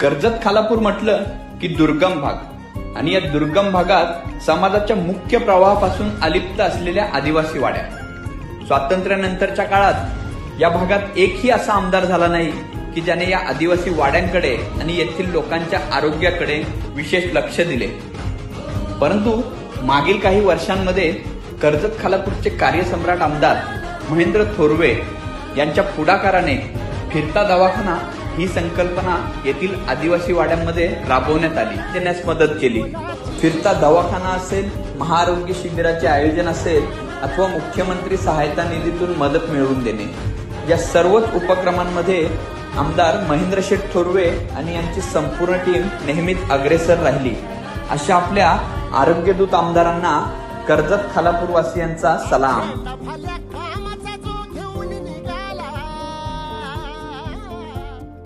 कर्जत खालापूर म्हटलं की दुर्गम भाग. आणि या दुर्गम भागात समाजाच्या मुख्य प्रवाहापासून अलिप्त असलेल्या आदिवासी वाड्या. स्वातंत्र्यानंतरच्या काळात या भागात एकही असा आमदार झाला नाही की ज्याने या आदिवासी वाड्यांकडे आणि येथील लोकांच्या आरोग्याकडे विशेष लक्ष दिले. परंतु मागील काही वर्षांमध्ये कर्जत खालापूरचे कार्यसम्राट आमदार महेंद्र थोरवे यांच्या पुढाकाराने फिरता दवाखाना ही संकल्पना येथील आदिवासी वाड्यांमध्ये राबवण्यात आली. देण्यास मदत केली. फिरता दवाखाना असेल महाआरोग्य शिबिराचे आयोजन असेल अथवा मुख्यमंत्री सहायता निधीतून मदत मिळवून देणे. या सर्वच उपक्रमांमध्ये आमदार महेंद्र शेठ थोरवे आणि यांची संपूर्ण टीम नेहमीच अग्रेसर राहिली. अशा आपल्या आरोग्यदूत आमदारांना कर्जत खालापूरवासियांचा सलाम.